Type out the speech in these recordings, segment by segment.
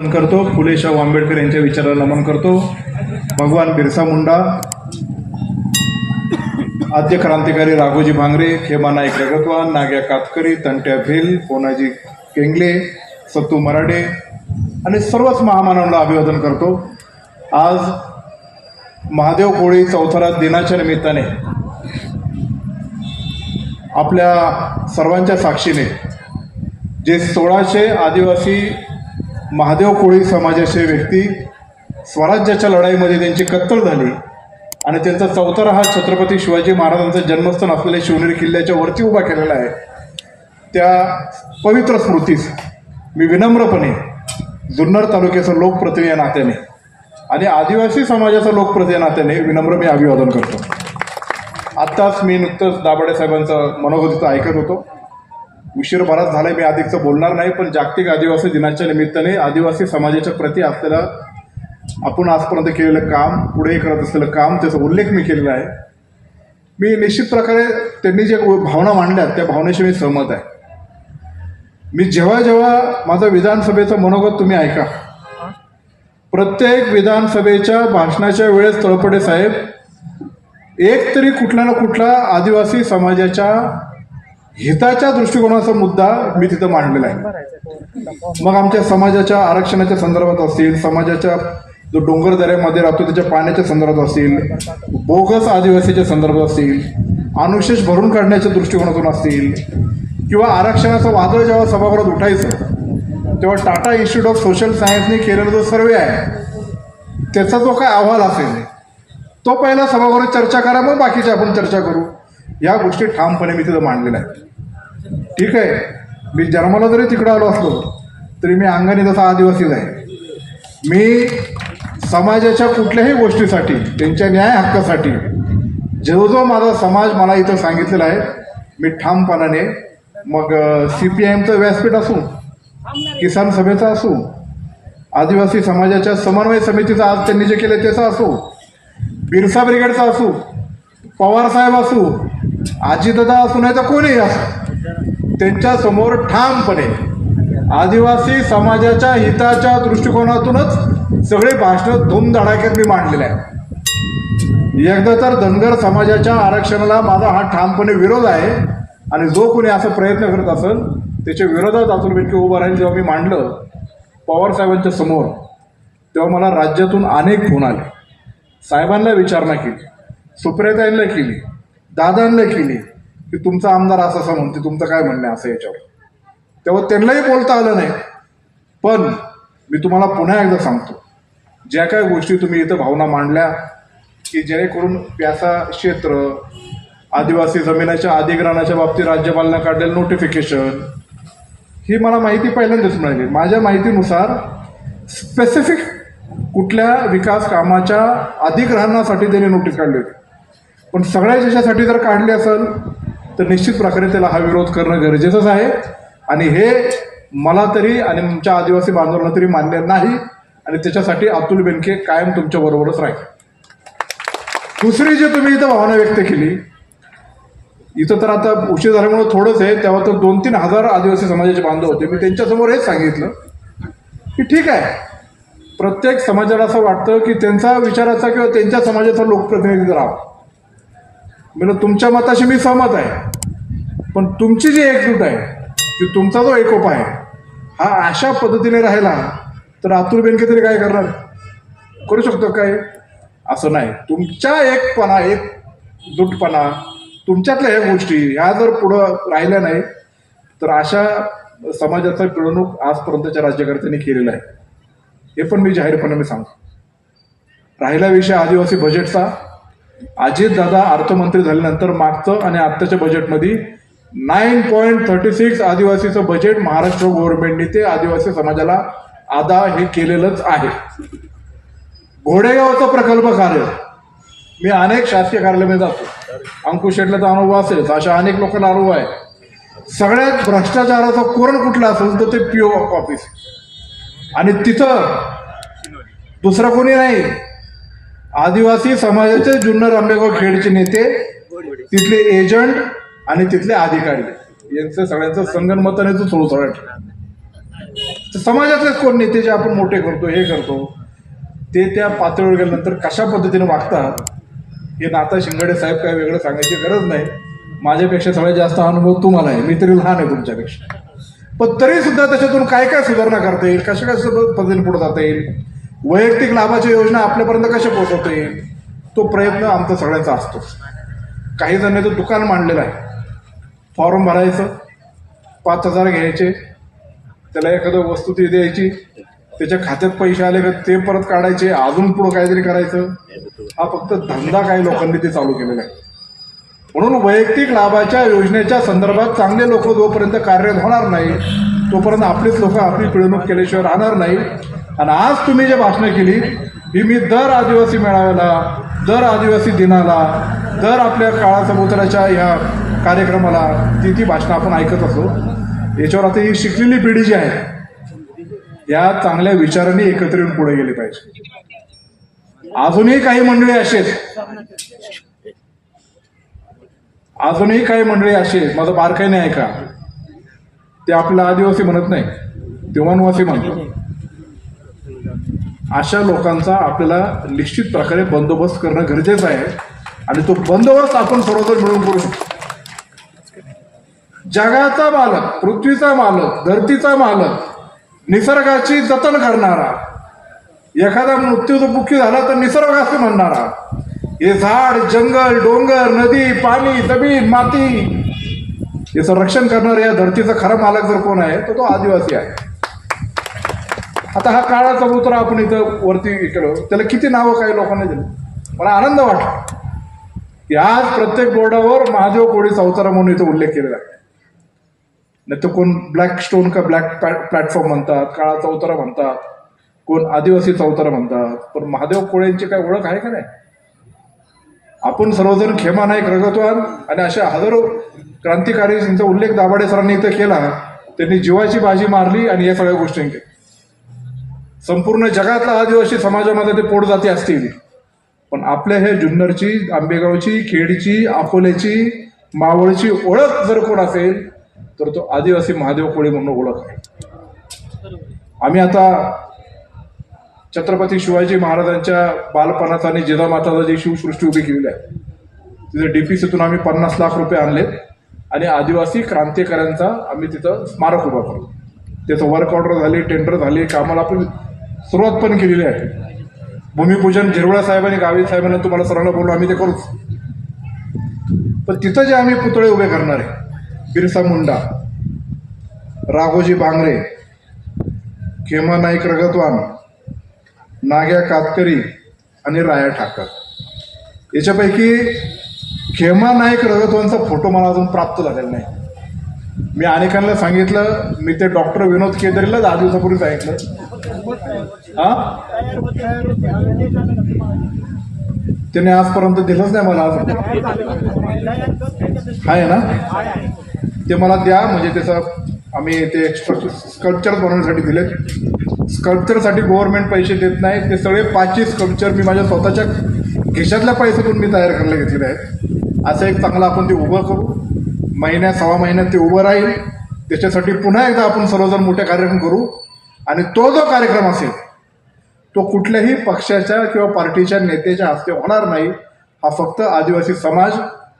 नमन करतो. फुले शाहू आंबेडकर यांच्या विचाराला नमन करतो. भगवान बिरसा मुंडा आद्य क्रांतिकारी राघोजी भांगरे खेमा नाईक रगतवान नाग्या कातकरी तंट्या भिल पोनाजी केंगले सत्तू मराडे आणि सर्वच महामानवांना अभिवादन करतो. आज महादेव कोळी चौथरा दिनाच्या निमित्ताने आपल्या सर्वांच्या साक्षीने जे सोळाशे आदिवासी महादेव कोळी समाजाचे व्यक्ती स्वराज्याच्या लढाईमध्ये त्यांची कत्तल झाली आणि त्यांचा चौतारा हा छत्रपती शिवाजी महाराजांचं जन्मस्थान असलेल्या शिवनेरी किल्ल्याच्या वरती उभा केलेला आहे. त्या पवित्र स्मृतीस मी विनम्रपणे जुन्नर तालुक्याचं लोकप्रतिनिधी या नात्याने आणि आदिवासी समाजाचं लोकप्रतिनिधी या नात्याने विनम्र मी अभिवादन करतो. आत्ताच मी नुकतंच दाभाडे साहेबांचं मनोगतीचं ऐकत होतो. उशीर बराच झालाय मी अधिकचं बोलणार नाही पण जागतिक आदिवासी दिनाच्या निमित्ताने आदिवासी समाजाच्या प्रती असलेला आपण आजपर्यंत केलेलं काम पुढे करत असलेलं काम त्याचा उल्लेख मी केलेला आहे. मी निश्चित प्रकारे त्यांनी जे भावना मांडल्यात त्या भावनेशी मी सहमत आहे. मी जेव्हा जेव्हा माझं विधानसभेचं मनोगत तुम्ही ऐका. प्रत्येक विधानसभेच्या भाषणाच्या वेळेस तळपडे साहेब एक तरी कुठला ना कुठला आदिवासी समाजाच्या हिताच्या दृष्टिकोनाचा मुद्दा मी तिथं मांडलेला आहे. मग आमच्या समाजाच्या आरक्षणाच्या संदर्भात असतील समाजाच्या जो डोंगर दऱ्यामध्ये राहतो त्याच्या पाण्याच्या संदर्भात असतील बोगस आदिवासीच्या संदर्भात असतील अनुशेष भरून काढण्याच्या दृष्टिकोनातून असतील किंवा आरक्षणाचं वादळ जेव्हा सभागृहात उठायचं तेव्हा टाटा इन्स्टिट्यूट ऑफ सोशल सायन्सने केलेला जो सर्वे आहे त्याचा जो काय अहवाल असेल तो पहिला सभागृहात चर्चा करा मग बाकीचे आपण चर्चा करू. या गोष्टी ठामपणे मी तिथं मांडलेल्या आहेत. ठीक आहे. मी जन्माला जरी तिकडं आलो असलो तरी मी अंगाने तसा आदिवासीच आहे. मी समाजाच्या कुठल्याही गोष्टीसाठी त्यांच्या न्याय हक्कासाठी जो जो माझा समाज मला इथं सांगितलेला आहे मी ठामपणाने मग सी पी आय एमचं व्यासपीठ असू किसान सभेचा असू आदिवासी समाजाच्या समन्वय समितीचा आज त्यांनी जे केलं त्याचा असू बिरसा ब्रिगेडचा असू पवार साहेब असू आजीदादा असू नाही तर कोणीही असो त्यांच्यासमोर ठामपणे आदिवासी समाजाच्या हिताच्या दृष्टिकोनातूनच सगळे भाषणं धूमधडाक्यात मी मांडलेले आहे एकदा तर धनगर समाजाच्या आरक्षणाला माझा हा ठामपणे विरोध आहे आणि जो कोणी असा प्रयत्न करत असेल त्याच्या विरोधात अतुल बेटके उभं राहील जेव्हा मी मांडलं पवारसाहेबांच्या समोर तेव्हा मला राज्यातून अनेक फोन आले. साहेबांना विचारणा केली सुप्रियताईंना केली दादांना केली. की तुमचा आमदार असं असं म्हणते तुमचं काय म्हणणं असं याच्यावर. तेव्हा त्यांनाही बोलता आलं नाही. पण मी तुम्हाला पुन्हा एकदा सांगतो ज्या काय गोष्टी तुम्ही इथं भावना मांडल्या की जेणेकरून प्यासा क्षेत्र आदिवासी जमिनाच्या अधिग्रहणाच्या बाबतीत राज्यपालांना काढलेलं नोटिफिकेशन ही मला माहिती पहिल्यांदाच मिळाली. माझ्या माहितीनुसार स्पेसिफिक कुठल्या विकास कामाच्या अधिग्रहणासाठी त्यांनी नोटीस काढली होती. पण सगळ्या देशासाठी जर काढली असेल तर निश्चित प्रकारे त्याला हा विरोध करणं गरजेचंच आहे. आणि हे मला तरी आणि आमच्या आदिवासी बांधवांना तरी मान्य नाही. आणि त्याच्यासाठी अतुल बेनके कायम तुमच्या बरोबरच राहील. दुसरी जी तुम्ही इथं भावना व्यक्त केली इथं तर आता उशीर झाल्यामुळे थोडंच आहे. तेव्हा तर दोन तीन हजार आदिवासी समाजाचे बांधव होते. मी त्यांच्यासमोर हेच सांगितलं की ठीक आहे. प्रत्येक समाजाला असं वाटतं की त्यांचा विचाराचा किंवा त्यांच्या समाजाचा लोकप्रतिनिधी राहावा. म्हणजे तुमच्या मताशी मी सहमत आहे. पण तुमची जी एकजूट आहे की तुमचा जो एकोप आहे हा अशा पद्धतीने राहिला तर अतुल बेनके तरी काय करणार? करू शकतो काय? असं नाही. तुमच्या एकपणा एक जुटपणा तुमच्यातल्या ह्या गोष्टी ह्या जर पुढं राहिल्या नाही तर अशा समाजाचा पिळवणूक आजपर्यंतच्या राज्यकर्त्यांनी केलेला आहे. हे पण मी जाहीरपणे मी सांगतो. राहिला विषय आदिवासी बजेटचा अजितदादा अर्थमंत्री झाल्यानंतर मागचं आणि आत्ताच्या बजेटमध्ये नाईन पॉईंट थर्टी सिक्स आदिवासीचं बजेट महाराष्ट्र गव्हर्नमेंटने ते आदिवासी समाजाला आदा हे केलेलंच आहे. घोडेगावचा प्रकल्प कार्य. मी अनेक शासकीय कार्यालयामध्ये जातो. अंकुश शेटला अनुभव असेल अशा अनेक लोकांना अनुभव आहे. सगळ्यात भ्रष्टाचाराचा कोरण कुठला असेल तर ते पीओ ऑफिस आणि तिथं दुसरं कोणी नाही. आदिवासी समाजाचे जुन्नर आंबेगाव खेडचे नेते तिथले एजंट आणि तिथले अधिकारी. यांचं सगळ्यांचं संगनमताने तो सुरू सगळ्या तर समाजातलेच कोण नेते जे आपण मोठे करतो हे करतो ते त्या पातळीवर गेल्यानंतर कशा पद्धतीने वागतात हे नाता शिंगाडे साहेब काय वेगळं सांगायची गरज नाही. माझ्यापेक्षा सगळ्यात जास्त अनुभव तुम्हाला आहे. मी तरी लहान आहे तुमच्यापेक्षा. पण तरी सुद्धा त्याच्यातून काय काय सुधारणा करता येईल कशा कशा पद्धतीने पुढे जाता येईल वैयक्तिक लाभाची योजना आपल्यापर्यंत कशा पोहोचवता येईल? तो प्रयत्न आमचा सगळ्यांचा असतो. काही जणांनी दुकान मांडलेलं आहे. फॉर्म भरायचं पाच हजार घ्यायचे त्याला एखादं वस्तू ती द्यायची त्याच्या खात्यात पैसे आले का ते परत काढायचे अजून पुढं काहीतरी करायचं. हा फक्त धंदा काही लोकांनी ते चालू केलेला आहे. म्हणून वैयक्तिक लाभाच्या योजनेच्या संदर्भात चांगले लोक जोपर्यंत कार्यरत होणार नाही तोपर्यंत आपलीच लोक आपली पिळवणूक केल्याशिवाय राहणार नाही. आणि आज तुम्ही जे भाषणं केली ही मी दर आदिवासी मेळाव्याला दर आदिवासी दिनाला दर आपल्या काळा समुद्राच्या ह्या कार्यक्रमाला ती ती भाषणं आपण ऐकत असतो याच्यावर आता ही शिकलेली पिढी जी आहे या चांगल्या विचारांनी एकत्र येऊन पुढे गेली पाहिजे. अजूनही काही मंडळी असेच अजूनही काही मंडळी अशी माझं बारकाईने नाही ऐका. ते आपल्याला आदिवासी म्हणत नाही. ते वनवासी म्हणतो अशा लोकांचा आपल्याला निश्चित प्रकारे बंदोबस्त करणं गरजेचं आहे आणि तो बंदोबस्त आपण सर्वजण मिळून करू शकतो. जगाचा मालक पृथ्वीचा मालक धरतीचा मालक निसर्गाची जतन करणारा एखादा मृत्यूमुखी झाला तर निसर्ग असे म्हणणारा हे झाड जंगल डोंगर नदी पाणी जमीन माती याचं रक्षण करणारा या धरतीचा खरा मालक जर कोण आहे तर तो आदिवासी आहे. आता हा काळा चबुतरा आपण इथं वरती केलं. त्याला किती नावं काही लोकांना दिली. मला आनंद वाटला. की आज प्रत्येक बोर्डावर महादेव कोळी चौतारा म्हणून इथं उल्लेख केलेला आहे. नाही तर कोण ब्लॅक स्टोन का ब्लॅक प्लॅटफॉर्म म्हणतात काळा चौतारा म्हणतात कोण आदिवासी चौतारा म्हणतात पण महादेव कोळेंची काय ओळख आहे का नाही? आपण सर्वजण खेमा नाईक रगतवान आणि अशा हजारो क्रांतिकारी यांचा उल्लेख दाभाडे सरांनी इथं केला. त्यांनी जीवाची बाजी मारली आणि या सगळ्या गोष्टी केल्या. संपूर्ण जगातला आदिवासी समाजामध्ये ते पोट जाती असतील. पण आपल्या हे जुन्नरची आंबेगावची खेडची अकोल्याची मावळची ओळख जर कोण असेल तर तो आदिवासी महादेव कोळी म्हणून ओळख आहे. आम्ही आता छत्रपती शिवाजी महाराजांच्या बालपणाचा आणि जिजामाताचा जी शिवसृष्टी उभी केलेली आहे तिथे डीपीसीतून आम्ही पन्नास लाख रुपये आणले आणि आदिवासी क्रांतिकाऱ्यांचा आम्ही तिथं स्मारक उभा करतो. त्याचं वर्क ऑर्डर झाली टेंडर झाली कामाला आपण सुरुवात पण केलेली आहे. भूमिपूजन झिरवळा साहेबांनी गावी साहेबांना तुम्हाला सर्वांना बोललो आम्ही ते करूच. पण तिथं जे आम्ही पुतळे उभे करणार आहे बिरसा मुंडा राघोजी बांगरे खेमा नाईक रगतवान नाग्या कातकरी आणि राया ठाकर. याच्यापैकी खेमा नाईक रगतवानचा फोटो मला अजून प्राप्त झालेला नाही. मी अनेकांना सांगितलं मी ते डॉक्टर विनोद केदरीला दहा दिवसापूर्वी सांगितलं हा? त्याने आजपर्यंत दिलंच नाही मला आज. आहे ना? ते मला द्या म्हणजे त्याचं आम्ही ते स्कल्पचर बनवण्यासाठी दिलेत. स्कल्पचरसाठी गव्हर्नमेंट पैसे देत नाही ते सगळे पाचशे स्कल्पचर मी माझ्या स्वतःच्या खिशातल्या पैशातून मी तयार करायला घेतलेले आहेत. असं एक चांगलं आपण ते उभं करू. महिन्या सव्वा महिन्यात ते उभं राहील. त्याच्यासाठी पुन्हा एकदा आपण सर्वजण मोठे कार्यक्रम करू. आणि तो जो कार्यक्रम असेल तो कुठल्याही पक्षाच्या किंवा पार्टीच्या नेत्याच्या हस्ते होणार नाही. हा फक्त आदिवासी समाज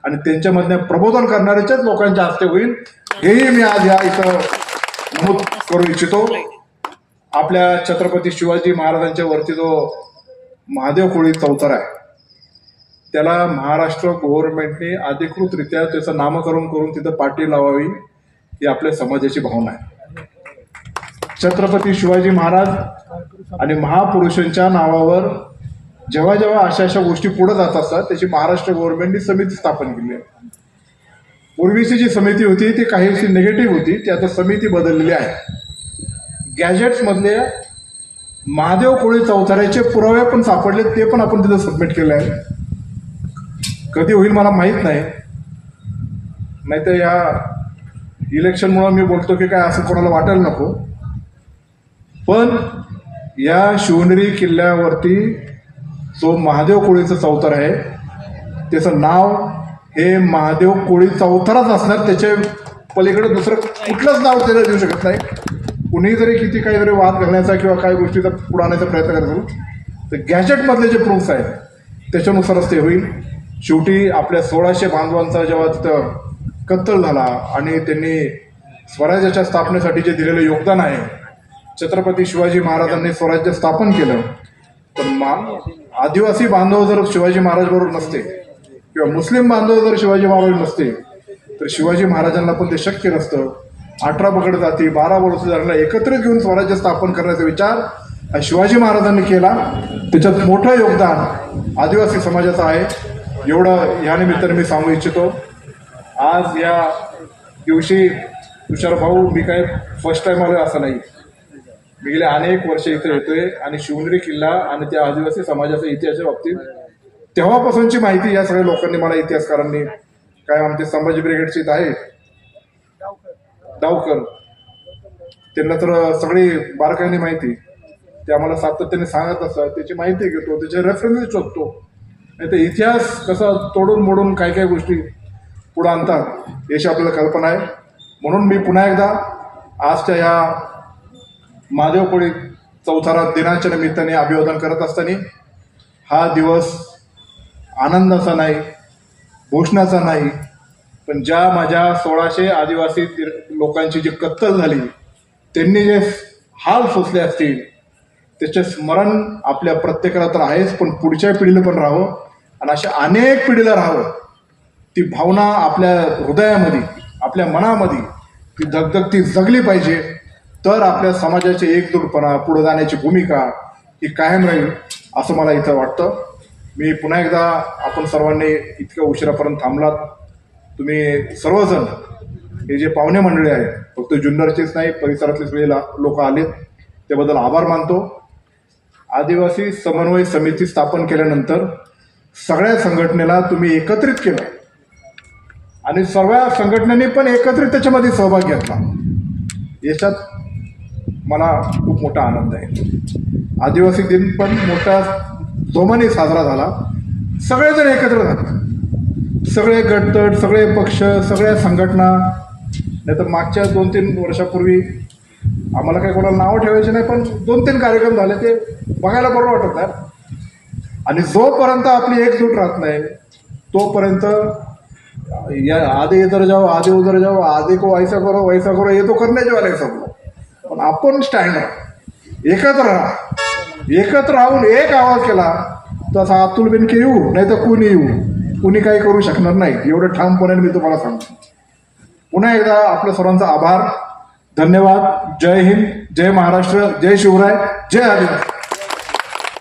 आणि त्यांच्यामधल्या प्रबोधन करणाऱ्याच्याच लोकांच्या हस्ते होईल. हेही मी आज या इथं नमूद करू इच्छितो. आपल्या छत्रपती शिवाजी महाराजांच्या वरती जो महादेव कोळी चौतर आहे त्याला महाराष्ट्र गव्हर्नमेंटने अधिकृतरित्या त्याचं नामकरण करून तिथं पाठी लावावी ही आपल्या समाजाची भावना आहे. छत्रपती शिवाजी महाराज आणि महापुरुषांच्या नावावर जेव्हा जेव्हा अशा अशा गोष्टी पुढे जात असतात त्याची महाराष्ट्र गव्हर्नमेंटने समिती स्थापन केली आहे. पूर्वीची जी समिती होती ती काहीशी निगेटिव्ह होती ती आता समिती बदललेली आहे. गॅजेट्समधले महादेव कोळी चौथऱ्याचे पुरावे पण सापडले ते पण आपण तिथं सबमिट केले आहे कधी होईल मला माहीत नाही. नाही तर या इलेक्शनमुळं मी बोलतो की काय असं कोणाला वाटायला नको. पण या शिवनेरी किल्ल्यावरती जो महादेव कोळीचं चौतर आहे त्याचं नाव हे महादेव कोळी चौथराच असणार. त्याच्या पलीकडे दुसरं कुठलंच नाव त्याला देऊ शकत नाही. कुणीही जरी किती काही जरी वाद घालण्याचा किंवा काही गोष्टीचा पुढे आणायचा प्रयत्न करत असेल तर गॅजेटमधले जे प्रूफ्स आहेत त्याच्यानुसारच ते होईल. शेवटी आपल्या सोळाशे बांधवांचा जेव्हा तिथं कत्तल झाला आणि त्यांनी स्वराज्याच्या स्थापनेसाठी जे दिलेलं योगदान आहे छत्रपती शिवाजी महाराजांनी स्वराज्य स्थापन केलं तर मा आदिवासी बांधव जर शिवाजी महाराज बरोबर नसते किंवा मुस्लिम बांधव जर शिवाजी महाराज नसते तर शिवाजी महाराजांना पण ते शक्य नसतं. अठरा पकड जाती बारा वर्षांना एकत्रित घेऊन स्वराज्य स्थापन करण्याचा विचार शिवाजी महाराजांनी केला. त्याच्यात मोठं योगदान आदिवासी समाजाचं आहे. एवढं या निमित्ताने मी सांगू इच्छितो. आज या दिवशी तुषार भाऊ मी काय फर्स्ट टाइम आलोय असं नाही. मी गेले अनेक वर्ष इथे येतोय आणि शिवनेरी किल्ला आणि त्या आदिवासी समाजाच्या इतिहासाच्या बाबतीत तेव्हापासूनची माहिती या सगळ्या लोकांनी मला इतिहासकारांनी काय आमचे संभाजी ब्रिगेडचे आहे डावकर. त्यांना तर सगळी बारकाईने माहिती. ते आम्हाला सातत्याने सांगत असतात. त्याची माहिती घेतो त्याचे रेफरन्स शोधतो. नाही तर इतिहास कसा तोडून मोडून काय काय गोष्टी पुढं आणतात याची आपल्याला कल्पना आहे. म्हणून मी पुन्हा एकदा आजच्या या महादेव चौथारा दिनाच्या निमित्ताने अभिवादन करत असताना हा दिवस आनंदाचा नाही भूषणाचा नाही पण ज्या माझ्या सोळाशे आदिवासी लोकांची जी कत्तल झाली त्यांनी जे हाल सोसले असतील त्याचे स्मरण आपल्या प्रत्येकाला तर आहेच पण पुढच्या पिढीला पण राहावं. आणि अशा अनेक पिढीला राहावं. ती भावना आपल्या हृदयामध्ये आपल्या मनामध्ये ती धगधग ती जगली पाहिजे. तर आपल्या समाजाची एकजूटपणा पुढे जाण्याची भूमिका ही कायम राहील असं मला इथं वाटतं. मी पुन्हा एकदा आपण सर्वांनी इतक्या उशिरापर्यंत थांबलात. तुम्ही सर्वजण हे जे पाहुणे मंडळी आहेत फक्त जुन्नरचेच नाही परिसरातले सगळे लोक आलेत त्याबद्दल आभार मानतो. आदिवासी समन्वय समिती स्थापन केल्यानंतर सगळ्या संघटनेला तुम्ही एकत्रित केलं. आणि सर्व संघटनेने पण एकत्रित त्याच्यामध्ये सहभाग घेतला. याच्यात मला खूप मोठा आनंद आहे. आदिवासी दिन पण मोठ्या जोमाने साजरा झाला. सगळेजण एकत्र झाले. सगळे गटतट सगळे पक्ष सगळ्या संघटना नाही तर मागच्या दोन तीन वर्षापूर्वी आम्हाला काही कोणाला नावं ठेवायचे नाही पण दोन तीन कार्यक्रम झाले ते बघायला बरं वाटत आहे आणि जोपर्यंत आपली एकजूट राहत नाही तोपर्यंत या आधी इधर जाओ आधी उधर जाओ आधी को ऐसा करो वैसा करो हे तो करण्याचे वाले पण आपण स्टँड एकत्र राहा. एकत्र राहून एक आवाज केला तसा अतुल बेनके येऊ नाही तर कुणी येऊ. कुणी काही करू शकणार नाही. एवढं ठामपणे मी तुम्हाला सांगतो. पुन्हा एकदा आपल्या सर्वांचा आभार. धन्यवाद. जय हिंद जय महाराष्ट्र जय शिवराय जय आदिवासी.